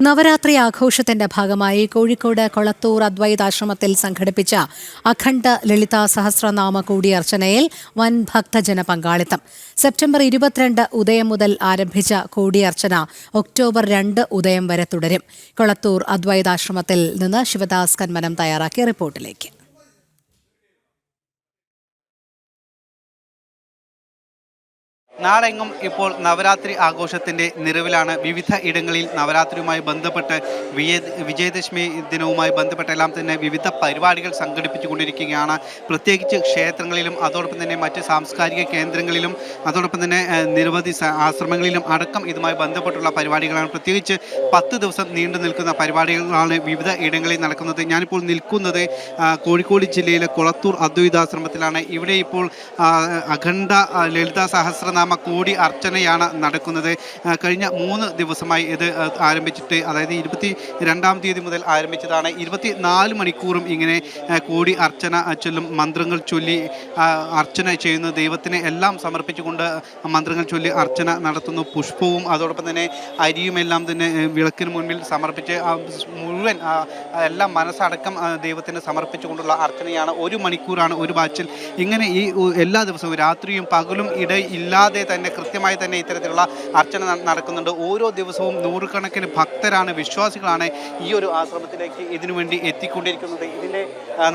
നവരാത്രി ആഘോഷത്തിന്റെ ഭാഗമായി കോഴിക്കോട് കൊളത്തൂർ അദ്വൈതാശ്രമത്തിൽ സംഘടിപ്പിച്ച അഖണ്ഡ ലളിതാ സഹസ്രനാമ കൂടിയർച്ചനയിൽ വൻ ഭക്തജന പങ്കാളിത്തം. സെപ്റ്റംബർ ഇരുപത്തിരണ്ട് ഉദയം മുതൽ ആരംഭിച്ച കൂടിയർച്ചന ഒക്ടോബർ രണ്ട് ഉദയം വരെ തുടരും. കൊളത്തൂർ അദ്വൈതാശ്രമത്തിൽ നിന്ന് ശിവദാസ് കന്മനം തയ്യാറാക്കിയ റിപ്പോർട്ടിലേക്ക്. നാടെങ്ങും ഇപ്പോൾ നവരാത്രി ആഘോഷത്തിന്റെ നിറവിലാണ്. വിവിധ ഇടങ്ങളിൽ നവരാത്രിയുമായി ബന്ധപ്പെട്ട് വിജയ വിജയദശമി ദിനവുമായി ബന്ധപ്പെട്ടെല്ലാം തന്നെ വിവിധ പരിപാടികൾ സംഘടിപ്പിച്ചുകൊണ്ടിരിക്കുകയാണ്. പ്രത്യേകിച്ച് ക്ഷേത്രങ്ങളിലും അതോടൊപ്പം തന്നെ മറ്റ് സാംസ്കാരിക കേന്ദ്രങ്ങളിലും അതോടൊപ്പം തന്നെ നിരവധി ആശ്രമങ്ങളിലും അടക്കം ഇതുമായി ബന്ധപ്പെട്ടുള്ള പരിപാടികളാണ്. പ്രത്യേകിച്ച് പത്ത് ദിവസം നീണ്ടു നിൽക്കുന്ന പരിപാടികളാണ് വിവിധ ഇടങ്ങളിൽ നടക്കുന്നത്. ഞാനിപ്പോൾ നിൽക്കുന്നത് കോഴിക്കോട് ജില്ലയിലെ കുളത്തൂർ അദ്വൈതാശ്രമത്തിലാണ്. ഇവിടെ ഇപ്പോൾ അഖണ്ഡ ലളിതാ സഹസ്രനാമ കോടി അർച്ചനയാണ് നടക്കുന്നത്. കഴിഞ്ഞ മൂന്ന് ദിവസമായി ഇത് ആരംഭിച്ചിട്ട് അതായത് ഇരുപത്തി രണ്ടാം തീയതി മുതൽ ആരംഭിച്ചതാണ്. ഇരുപത്തി നാല് മണിക്കൂറും ഇങ്ങനെ കൂടി അർച്ചന ചൊല്ലും മന്ത്രങ്ങൾ ചൊല്ലി അർച്ചന ചെയ്യുന്നു. ദൈവത്തിന് എല്ലാം സമർപ്പിച്ചുകൊണ്ട് മന്ത്രങ്ങൾ ചൊല്ലി അർച്ചന നടത്തുന്നു. പുഷ്പവും അതോടൊപ്പം തന്നെ അരിയും എല്ലാം തന്നെ വിളക്കിന് മുൻപിൽ സമർപ്പിച്ച് മുഴുവൻ എല്ലാം മനസ്സടക്കം ദൈവത്തിന് സമർപ്പിച്ചുകൊണ്ടുള്ള അർച്ചനയാണ്. ഒരു മണിക്കൂറാണ് ഒരു ബാച്ചിൽ. ഇങ്ങനെ ഈ എല്ലാ ദിവസവും രാത്രിയും പകലും ഇടയില്ലാതെ തന്നെ കൃത്യമായി തന്നെ ഇത്തരത്തിലുള്ള അർച്ചന നടക്കുന്നുണ്ട്. ഓരോ ദിവസവും നൂറുകണക്കിന് ഭക്തരാണ് വിശ്വാസികളാണ് ഈ ഒരു ആശ്രമത്തിലേക്ക് ഇതിനു വേണ്ടി എത്തിക്കൊണ്ടിരിക്കുന്നത്. ഇതിന്റെ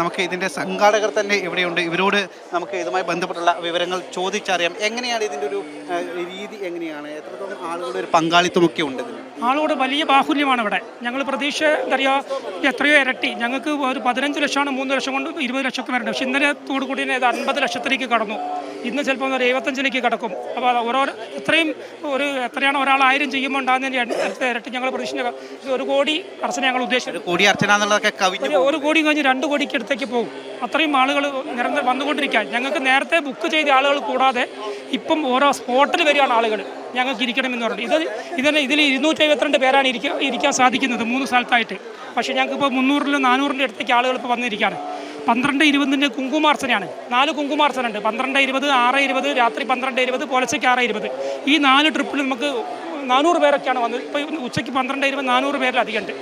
നമുക്ക് ഇതിന്റെ സംഘാടകർ തന്നെ ഇവിടെയുണ്ട്. ഇവരോട് നമുക്ക് ഇതുമായി ബന്ധപ്പെട്ടുള്ള വിവരങ്ങൾ ചോദിച്ചറിയാം. എങ്ങനെയാണ് ഇതിന്റെ ഒരു രീതി എങ്ങനെയാണ്? എത്രത്തോളം ആളുകളുടെ ഒരു പങ്കാളിത്തമൊക്കെ ഉണ്ട് ആളോട് വലിയ ബാഹുല്യമാണ് ഇവിടെ ഞങ്ങൾ പ്രതീക്ഷ എന്താ പറയുക എത്രയോ ഇരട്ടി. ഞങ്ങൾക്ക് ഒരു പതിനഞ്ച് ലക്ഷമാണ് മൂന്ന് ലക്ഷം കൊണ്ട് ഇരുപത് ലക്ഷമൊക്കെ വരുന്നത് പക്ഷെ ഇന്നലെ തോട് കൂടി ഇത് അൻപത് ലക്ഷത്തിലേക്ക് കടന്നു. ഇന്ന് ചിലപ്പോൾ ഒരു എഴുപത്തഞ്ചിലേക്ക് കടക്കും. അപ്പോൾ ഓരോ എത്രയും ഒരു എത്രയാണ് ഒരാൾ ആയിരം ചെയ്യുമ്പോൾ ഉണ്ടാകുന്നതിന്റെ ഇരട്ടി ഞങ്ങൾ പ്രതീക്ഷ ഒരു കോടി അർച്ചന ഞങ്ങൾ ഉദ്ദേശിച്ചു ഒരു കോടി അർച്ചന എന്നുള്ളതൊക്കെ ഒരു കോടി കഴിഞ്ഞ് രണ്ട് കോടിക്ക് അടുത്തേക്ക് പോകും. അത്രയും ആളുകൾ നിരന്തരം വന്നുകൊണ്ടിരിക്കുക ഞങ്ങൾക്ക് നേരത്തെ ബുക്ക് ചെയ്ത ആളുകൾ കൂടാതെ ഇപ്പം ഓരോ സ്പോട്ടിൽ വരികയാണ് ആളുകൾ ഞങ്ങൾക്ക് ഇരിക്കണമെന്ന് പറഞ്ഞു ഇത് ഇതിന് ഇതിൽ ഇരുന്നൂറ്റി എഴുപത്തിരണ്ട് പേരാണ് ഇരിക്കുക ഇരിക്കാൻ സാധിക്കുന്നത് മൂന്ന് സ്ഥലത്തായിട്ട്. പക്ഷേ ഞങ്ങൾക്ക് ഇപ്പോൾ മുന്നൂറിലും നാനൂറിന്റെ അടുത്തേക്ക് ആളുകൾ ഇപ്പോൾ വന്നിരിക്കുകയാണ്. പന്ത്രണ്ട് ഇരുപതിന്റെ കുങ്കുമാർച്ചനയാണ്. നാല് കുങ്കുമാർച്ചന ഉണ്ട് പന്ത്രണ്ട് ഇരുപത് ആറ് ഇരുപത് രാത്രി പന്ത്രണ്ട് ഇരുപത് പുലച്ചയ്ക്ക് ആറ് ഇരുപത്. ഈ നാല് ട്രിപ്പിൽ നമുക്ക് നാനൂറ് പേരൊക്കെയാണ് വന്നത് ഇപ്പോൾ ഉച്ചയ്ക്ക് പന്ത്രണ്ട് ഇരുപത് നാനൂറ് പേരിലധികം ഉണ്ട്.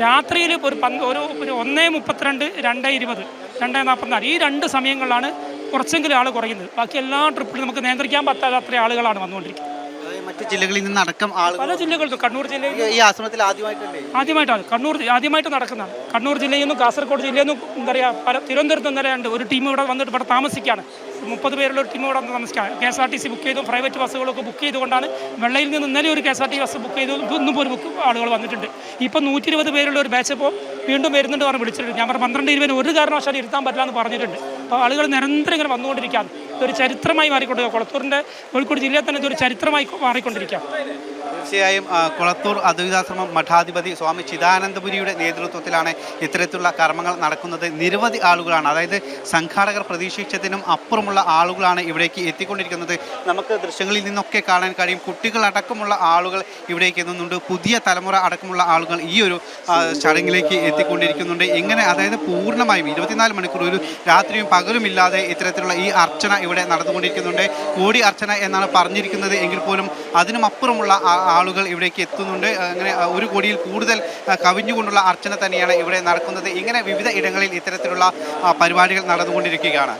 രാത്രിയിൽ ഒരു പന്ത് ഒരു ഒരു ഒന്നേ മുപ്പത്തിരണ്ട് രണ്ട് ഇരുപത് രണ്ട് നാൽപ്പത്തിനാല്. ഈ രണ്ട് സമയങ്ങളിലാണ് കുറച്ചെങ്കിലും ആൾ കുറയുന്നത്. ബാക്കി എല്ലാ ട്രിപ്പിലും നമുക്ക് നിയന്ത്രിക്കാൻ പറ്റാത്ത അത്ര ആളുകളാണ് വന്നുകൊണ്ടിരിക്കുന്നത്. മറ്റ് ജില്ലകളിൽ നിന്ന് അടക്കം ആളുകൾ പല ജില്ലകളിലും കണ്ണൂർ ജില്ലയിൽ ഈ ആശ്രമത്തിൽ ആദ്യമായിട്ടല്ലേ? ആദ്യമായിട്ടാണ്. കണ്ണൂർ ആദ്യമായിട്ട് നടക്കുന്നതാണ്. കണ്ണൂർ ജില്ലയിൽ നിന്നും കാസർഗോഡ് ജില്ലയിൽ നിന്നും എന്താ പറയുക പല തിരുവനന്തപുരത്ത് ഇന്നലെ ഒരു ടീം ഇവിടെ വന്നിട്ട് ഇവിടെ താമസിക്കുകയാണ്. മുപ്പത് പേരുള്ള ഒരു ടീം നമസ്കാരം K S R T C book ചെയ്തു പ്രൈവറ്റ് ബസ്സുകളൊക്കെ ബുക്ക് ചെയ്തുകൊണ്ടാണ് വെള്ളയിൽ നിന്ന് ഇന്നലെ ഒരു K S R T bus book ചെയ്തു. ഇന്നും ഒരു ബുക്ക് ആളുകൾ വന്നിട്ടുണ്ട്. ഇപ്പം നൂറ്റി ഇരുപത് പേരുള്ള ഒരു ബാച്ച് ഇപ്പോൾ വീണ്ടും വരുന്നുണ്ട് പറഞ്ഞ് വിളിച്ചിട്ടുണ്ട് ഞാൻ പറഞ്ഞു പന്ത്രണ്ട് ഇരുപതിന് ഒരു കാരണവശാലും ഇരുത്താൻ പറ്റില്ല എന്ന് പറഞ്ഞിട്ടുണ്ട്. അപ്പോൾ ആളുകൾ നിരന്തരം ഇങ്ങനെ വന്നുകൊണ്ടിരിക്കുകയാണ്. ഇതൊരു ചരിത്രമായി മാറിക്കൊണ്ടിരിക്കുക കുളത്തൂരിന്റെ കോഴിക്കോട് ജില്ലയിൽ തന്നെ ഇതൊരു ചരിത്രമായി മാറിക്കൊണ്ടിരിക്കുക തീർച്ചയായും കുളത്തൂർ അദ്വൈതാശ്രമം മഠാധിപതി സ്വാമി ചിദാനന്ദപുരിയുടെ നേതൃത്വത്തിലാണ് ഇത്തരത്തിലുള്ള കർമ്മങ്ങൾ നടക്കുന്നത്. നിരവധി ആളുകളാണ് അതായത് സംഘാടകർ പ്രതീക്ഷിച്ചതിനും അപ്പുറമുള്ള ആളുകളാണ് ഇവിടേക്ക് എത്തിക്കൊണ്ടിരിക്കുന്നത്. നമുക്ക് ദൃശ്യങ്ങളിൽ നിന്നൊക്കെ കാണാൻ കഴിയും കുട്ടികളടക്കമുള്ള ആളുകൾ ഇവിടേക്ക് എത്തുന്നുണ്ട്. പുതിയ തലമുറ അടക്കമുള്ള ആളുകൾ ഈ ഒരു ചടങ്ങിലേക്ക് എത്തിക്കൊണ്ടിരിക്കുന്നുണ്ട്. ഇങ്ങനെ അതായത് പൂർണമായും ഇരുപത്തിനാല് മണിക്കൂർ ഒരു രാത്രിയും പകലും ഇല്ലാതെ ഇത്തരത്തിലുള്ള ഈ അർച്ചന ഇവിടെ നടന്നുകൊണ്ടിരിക്കുന്നുണ്ട്. കോടി അർച്ചന എന്നാണ് പറഞ്ഞിരിക്കുന്നത്. എങ്കിൽ പോലും അതിനും അപ്പുറമുള്ള ആളുകൾ ഇവിടേക്ക് എത്തുന്നുണ്ട്. അങ്ങനെ ഒരു കോടിയിൽ കൂടുതൽ കവിഞ്ഞുകൊണ്ടുള്ള അർച്ചന തന്നെയാണ് ഇവിടെ നടക്കുന്നത്. ഇങ്ങനെ വിവിധ ഇടങ്ങളിൽ ഇത്തരത്തിലുള്ള പരിപാടികൾ നടന്നുകൊണ്ടിരിക്കുകയാണ്.